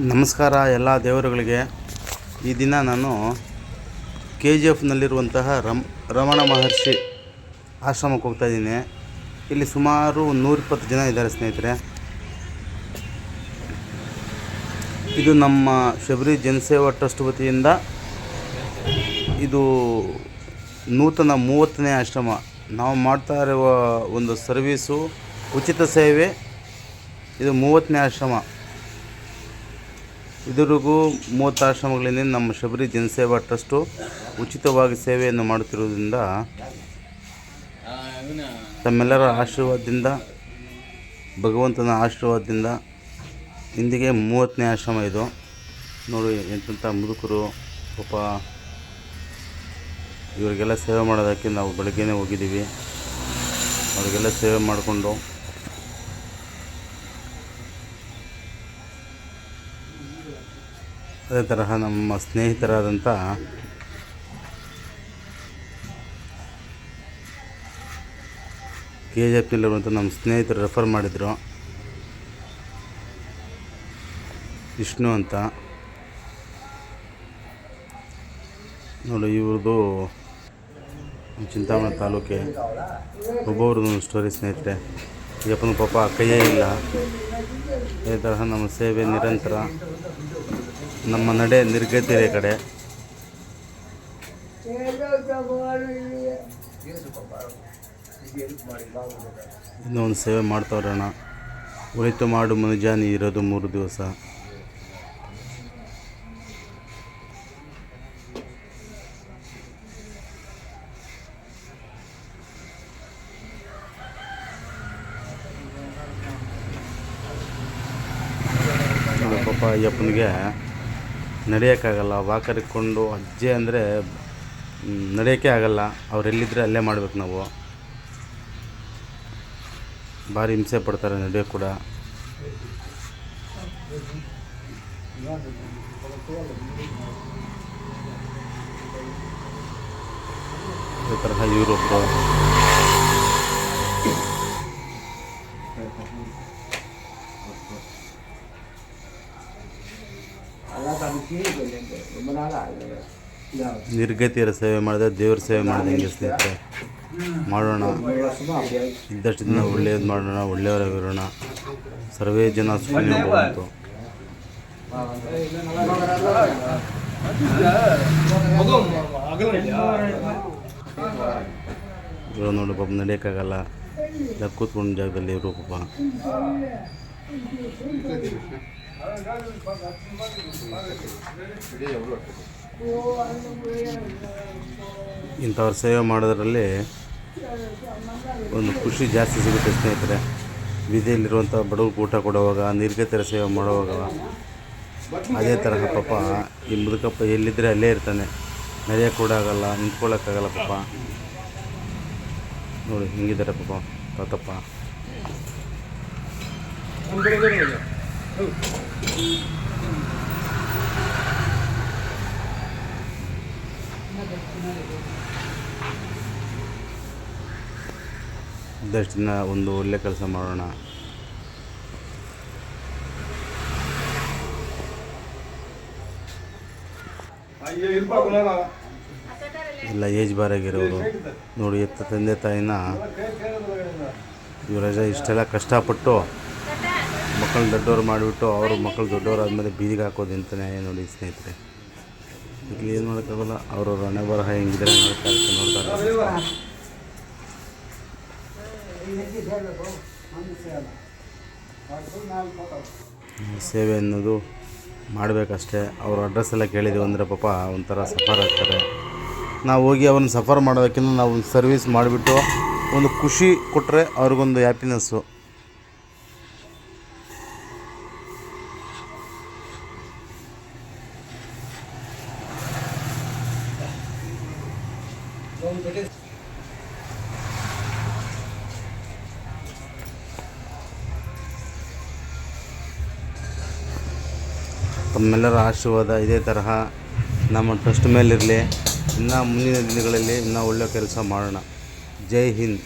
ನಮಸ್ಕಾರ ಎಲ್ಲ ದೇವರುಗಳಿಗೆ. ಈ ದಿನ ನಾನು ಕೆ ಜಿ ಎಫ್ನಲ್ಲಿರುವಂತಹ ರಮ್, ರಮಣ ಮಹರ್ಷಿ ಆಶ್ರಮಕ್ಕೆ ಹೋಗ್ತಾ ಇದ್ದೀನಿ. ಇಲ್ಲಿ ಸುಮಾರು ನೂರಿಪ್ಪತ್ತು ಜನ ಇದ್ದಾರೆ ಸ್ನೇಹಿತರೆ. ಇದು ನಮ್ಮ ಶಬರಿ ಜನಸೇವಾ ಟ್ರಸ್ಟ್ ವತಿಯಿಂದ ಇದು ನೂತನ ಮೂವತ್ತನೇ ಆಶ್ರಮ. ನಾವು ಮಾಡ್ತಾ ಇರುವ ಒಂದು ಸರ್ವೀಸು ಉಚಿತ ಸೇವೆ, ಇದು ಮೂವತ್ತನೇ ಆಶ್ರಮ. ಇದುವರೆಗೂ ಮೂವತ್ತು ಆಶ್ರಮಗಳಿಂದ ನಮ್ಮ ಶಬರಿ ಜನಸೇವಾ ಟ್ರಸ್ಟು ಉಚಿತವಾಗಿ ಸೇವೆಯನ್ನು ಮಾಡುತ್ತಿರುವುದರಿಂದ ತಮ್ಮೆಲ್ಲರ ಆಶೀರ್ವಾದದಿಂದ, ಭಗವಂತನ ಆಶೀರ್ವಾದದಿಂದ ಇಂದಿಗೆ ಮೂವತ್ತನೇ ಆಶ್ರಮ ಇದು. ನೋಡಿ, ಎಂತೆಂಥ ಮುದುಕರು, ಪಾಪ ಇವರಿಗೆಲ್ಲ ಸೇವೆ ಮಾಡೋದಕ್ಕೆ ನಾವು ಬೆಳಗ್ಗೆನೇ ಹೋಗಿದ್ದೀವಿ. ಅವರಿಗೆಲ್ಲ ಸೇವೆ ಮಾಡಿಕೊಂಡು ಅದೇ ತರಹ ನಮ್ಮ ಸ್ನೇಹಿತರಾದಂಥ ಕೆ ಜಿ ಎಫ್ನಲ್ಲಿರುವಂಥ ನಮ್ಮ ಸ್ನೇಹಿತರು ರೆಫರ್ ಮಾಡಿದರು. ವಿಷ್ಣು ಅಂತ. ನೋಡಿ, ಇವ್ರದ್ದು ಚಿಂತಾಮಣಿ ತಾಲೂಕೆ ಒಬ್ಬೊಬ್ರದ್ದು ಸ್ಟೋರಿ ಸ್ನೇಹಿತರೆ. ಯಪ್ಪನ ಪಾಪ ಕೈಯೇ ಇಲ್ಲ. ಇದೇ ತರಹ ನಮ್ಮ ಸೇವೆ ನಿರಂತರ. ನಮ್ಮ ನಡೆ ನಿರ್ಗತಿಯ ಕಡೆ. ಇನ್ನೂ ಒಂದು ಸೇವೆ ಮಾಡ್ತಾವ್ರಣ ಉಳಿತು ಮಾಡು ಮನುಜಾನಿ ಇರೋದು ಮೂರು ದಿವಸ. ಪಾಪ ಅಯ್ಯಪ್ಪನಿಗೆ ನಡೆಯೋಕ್ಕಾಗಲ್ಲ ವಾಕರ್ ಇಟ್ಕೊಂಡು ಅಜ್ಜೆ ಅಂದರೆ ನಡೆಯೋಕ್ಕೆ ಆಗಲ್ಲ. ಅವ್ರು ಎಲ್ಲಿದ್ದರೆ ಅಲ್ಲೇ ಮಾಡ್ಬೇಕು ನಾವು. ಭಾರಿ ಹಿಂಸೆ ಪಡ್ತಾರೆ ನಡೆಯೋ ಕೂಡ. ತರಹ ಇವರೊಬ್ಬರು ನಿರ್ಗತಿಯರ ಸೇವೆ ಮಾಡಿದ್ರೆ ದೇವ್ರ ಸೇವೆ ಮಾಡಿದಂಗೆ ಸ್ನೇಹಿತರೆ? ಮಾಡೋಣ. ಇದ್ದಷ್ಟು ದಿನ ಒಳ್ಳೆಯದು ಮಾಡೋಣ ಒಳ್ಳೆಯವರಾಗಿರೋಣ ಸರ್ವೇ ಜನ ಸುಮ್ಮನೆ ಬಂತು. ನೋಡಿ ಪಾಪ, ನಡೆಯೋಕ್ಕಾಗಲ್ಲ. ಇಲ್ಲ ಕೂತ್ಕೊಂಡ ಜಾಗದಲ್ಲಿ ಇವರು ಇಂಥವ್ರ ಸೇವೆ ಮಾಡೋದ್ರಲ್ಲಿ ಒಂದು ಖುಷಿ ಜಾಸ್ತಿ ಸಿಗುತ್ತೆ ಸ್ನೇಹಿತರೆ. ಬೀದಿಯಲ್ಲಿರುವಂಥ ಬಡವ್ರಿಗೆ ಊಟ ಕೊಡುವಾಗ ನಿರ್ಗತರ ಸೇವೆ ಮಾಡುವಾಗ. ಅದೇ ತರಹ ಪಾಪ ಈ ಮುದುಕಪ್ಪ ಎಲ್ಲಿದ್ದರೆ ಅಲ್ಲೇ ಇರ್ತಾನೆ. ನಡೆಯೋಕೆ ಕೂಡ ಆಗಲ್ಲ ನಿಂತ್ಕೊಳ್ಳೋಕ್ಕಾಗಲ್ಲ ಪಾಪ. ನೋಡಿ, ಹಿಂಗಿದ್ದಾರೆ ಪಾಪ ತಾತಪ್ಪ. ಇದ್ದಷ್ಟು ದಿನ ಒಂದು ಒಳ್ಳೆ ಕೆಲಸ ಮಾಡೋಣ. ಎಲ್ಲ ಏಜ್ ಬಾರಾಗಿರೋರು. ನೋಡಿ ಎತ್ತ ತಂದೆ ತಾಯಿನ ಇವರ ಇಷ್ಟೆಲ್ಲ ಕಷ್ಟಪಟ್ಟು ಮಕ್ಕಳು ದೊಡ್ಡವ್ರು ಮಾಡಿಬಿಟ್ಟು ಅವರು ಮಕ್ಕಳು ದೊಡ್ಡವ್ರು ಆದಮೇಲೆ ಬೀದಿಗೆ ಹಾಕೋದು ಅಂತಲೇ ನೋಡಿ ಸ್ನೇಹಿತರೆ. ಇಲ್ಲಿ ಏನು ಮಾಡೋಕ್ಕಾಗಲ್ಲ ಅವರು ಹಣೆ ಬರಹ ಹೆಂಗಿದ್ರೆ ನೋಡ್ತಾರೆ ಸೇವೆ ಅನ್ನೋದು ಮಾಡಬೇಕಷ್ಟೇ. ಅವ್ರ ಅಡ್ರೆಸ್ ಎಲ್ಲ ಕೇಳಿದ್ದೀವಿ ಅಂದರೆ ಪಾಪ ಒಂಥರ ಸಫರ್ ಆಗ್ತಾರೆ. ನಾವು ಹೋಗಿ ಅವ್ರನ್ನ ಸಫರ್ ಮಾಡೋದಕ್ಕಿಂತ ನಾವು ಒಂದು ಸರ್ವಿಸ್ ಮಾಡಿಬಿಟ್ಟು ಒಂದು ಖುಷಿ ಕೊಟ್ಟರೆ ಅವ್ರಿಗೊಂದು ಹ್ಯಾಪಿನೆಸ್ಸು ತಮ್ಮೆಲ್ಲರ ಆಶೀರ್ವಾದ ಇದೇ ತರಹ ನಮ್ಮ ಟ್ರಸ್ಟ್ ಮೇಲಿರಲಿ. ಇನ್ನೂ ಮುಂದಿನ ದಿನಗಳಲ್ಲಿ ಇನ್ನೂ ಒಳ್ಳೆಯ ಕೆಲಸ ಮಾಡೋಣ. ಜೈ ಹಿಂದ್.